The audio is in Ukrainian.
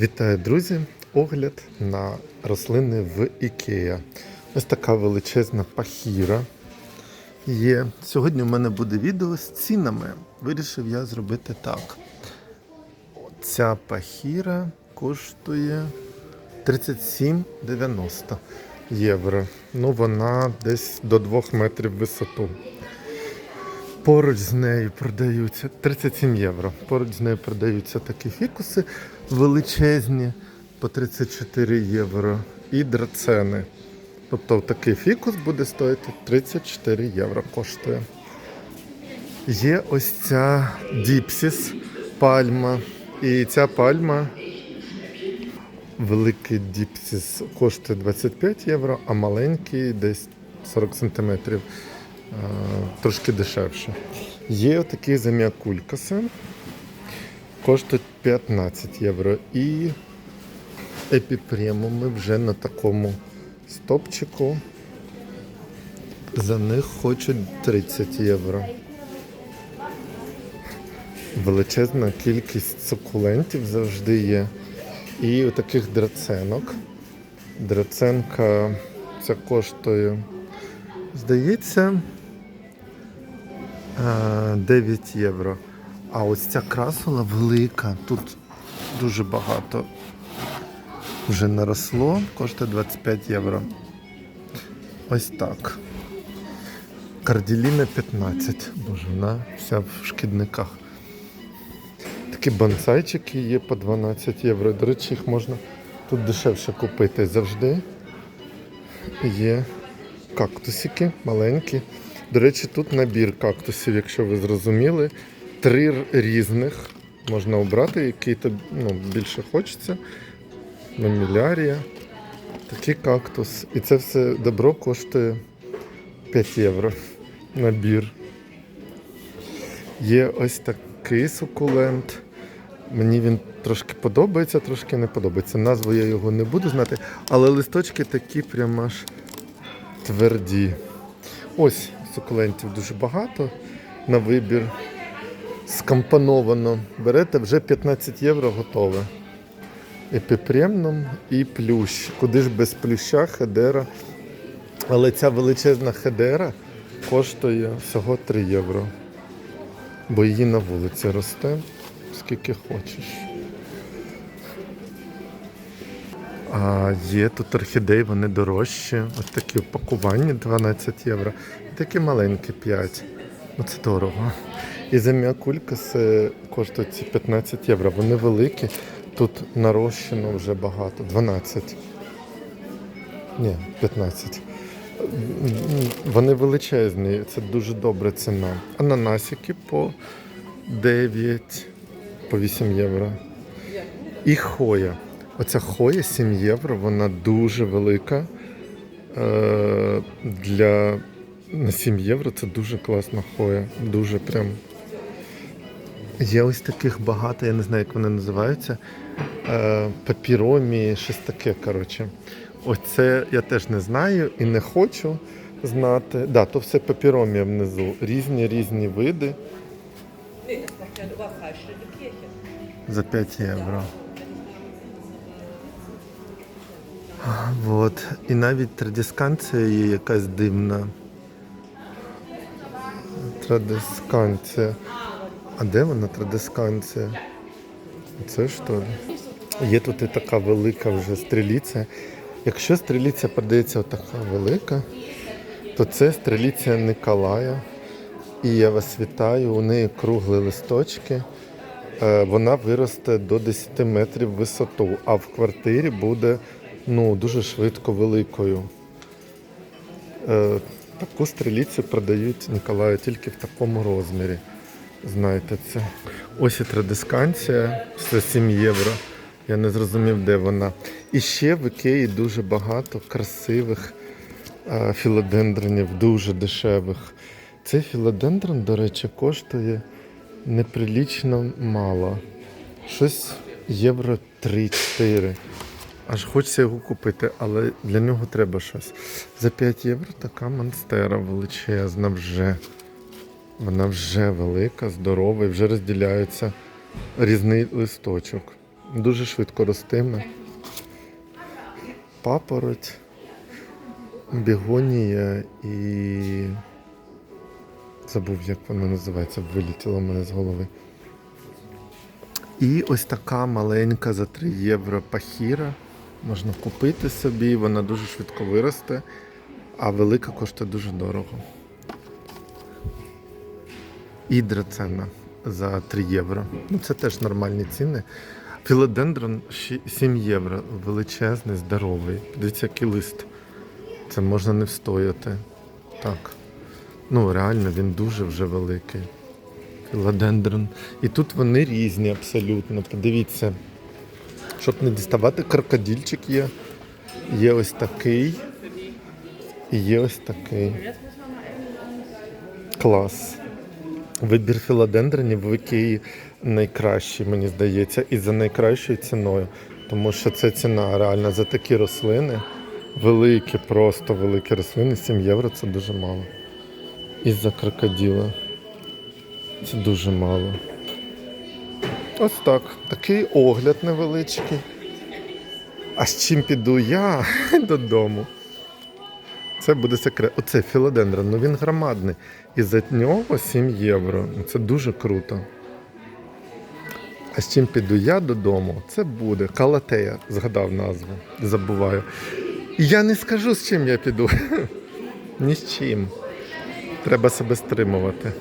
Вітаю, друзі! Огляд на рослини в Ікеа. Ось така величезна пахіра є. Сьогодні у мене буде відео з цінами. Вирішив я зробити так. Ця пахіра коштує 37,90 євро. Ну, вона десь до 2 метрів висоту. Поруч з нею продаються 37 євро. Поруч з нею продаються такі фікуси величезні по 34 євро і драцени. Тобто такий фікус буде стоїти 34 євро коштує. Є ось ця діпсіс пальма. І ця пальма, великий діпсіс коштує 25 євро, а маленький десь 40 сантиметрів трошки дешевше. Є такі заміакулькаси, коштують 15 євро. І епіпремуми вже на такому стопчику. За них хочуть 30 євро. Величезна кількість сукулентів завжди є. І таких драценок. Драценка ця коштує, здається, е, 9 євро. А ось ця красула велика. Тут дуже багато вже наросло, коштує 25 євро. Ось так. Карділіна 15. Боже, вона вся в шкідниках. Такі бонсайчики є по 12 євро. До речі, їх можна тут дешевше купити. Завжди є кактусики маленькі. До речі, тут набір кактусів, якщо ви зрозуміли. Три різних можна обрати, який тобі ну, більше хочеться. Мамілярія, такий кактус. І це все добро коштує 5 євро. Набір. Є ось такий сукулент. Мені він трошки подобається, трошки не подобається. Назву я його не буду знати, але листочки такі прям аж тверді. Ось сукулентів дуже багато на вибір. Скомпоновано. Берете вже 15 євро готове. Епіпремном і плющ. Куди ж без плюща, хедера. Але ця величезна хедера коштує всього 3 євро. Бо її на вулиці росте, скільки хочеш. А є тут орхідеї, вони дорожчі. Ось такі упакування 12 євро. Такі маленькі 5. Ну це дорого. І заміакулькаси коштують ці 15 євро. Вони великі. Тут нарощено вже багато. 12. Ні, 15. Вони величезні, це дуже добра ціна. Ананасики по 9, по 8 євро. І хоя. Оця хоя 7 євро, вона дуже велика. Е, для на 7 євро це дуже класна хоя. Дуже прям. Є ось таких багато, я не знаю, як вони називаються. Е, папіромі, щось таке, коротше. Оце я теж не знаю і не хочу знати. Да, то все папіромія внизу. Різні різні види за 5 євро. Вот. І навіть традисканція є якась дивна. Традисканція. А де вона традисканція? Це що ли? Є тут і така велика вже стріліця. Якщо стріліця продається отака велика, то це стріліця Николая. І я вас вітаю, у неї круглі листочки. Е, Вона виросте до 10 метрів висоту, а в квартирі буде ну, дуже швидко великою. Е, Таку стріліцю продають Ніколаю тільки в такому розмірі. Знаєте це. Ось і традисканція за 7 євро. Я не зрозумів, де вона. І ще в Ікеї дуже багато красивих е, філодендронів, дуже дешевих. Цей філодендрон, до речі, коштує неприлічно мало. Щось євро 3-4. Аж хочеться його купити, але для нього треба щось. За 5 євро така монстера величезна вже. Вона вже велика, здорова і вже розділяється різний листочок. Дуже швидко ростиме. Папороть, бігонія і. Забув, як воно називається, вилетіло в мене з голови. І ось така маленька за 3 євро пахіра. Можна купити собі, вона дуже швидко виросте, а велика коштує дуже дорого. І драцена за 3 євро. Ну, це теж нормальні ціни. Філодендрон 7 євро. Величезний, здоровий. Дивіться, який лист. Це можна не встояти. Так. Ну, реально, він дуже вже великий. Філодендрон. І тут вони різні абсолютно. Подивіться. Щоб не діставати, крокодильчик є. Є ось такий. І є ось такий. Клас. Вибір філодендронів в Ікеї найкращий, мені здається, і за найкращою ціною. Тому що це ціна реально за такі рослини. Великі, просто великі рослини. 7 євро це дуже мало. І за крокодила. Це дуже мало. Ось так. Такий огляд невеличкий. А з чим піду я додому? Це буде секрет. Оце філодендрон, ну він громадний. І за нього 7 євро. Це дуже круто. А з чим піду я додому? Це буде калатея, згадав назву, забуваю. Я не скажу, з чим я піду. Ні з чим. Треба себе стримувати.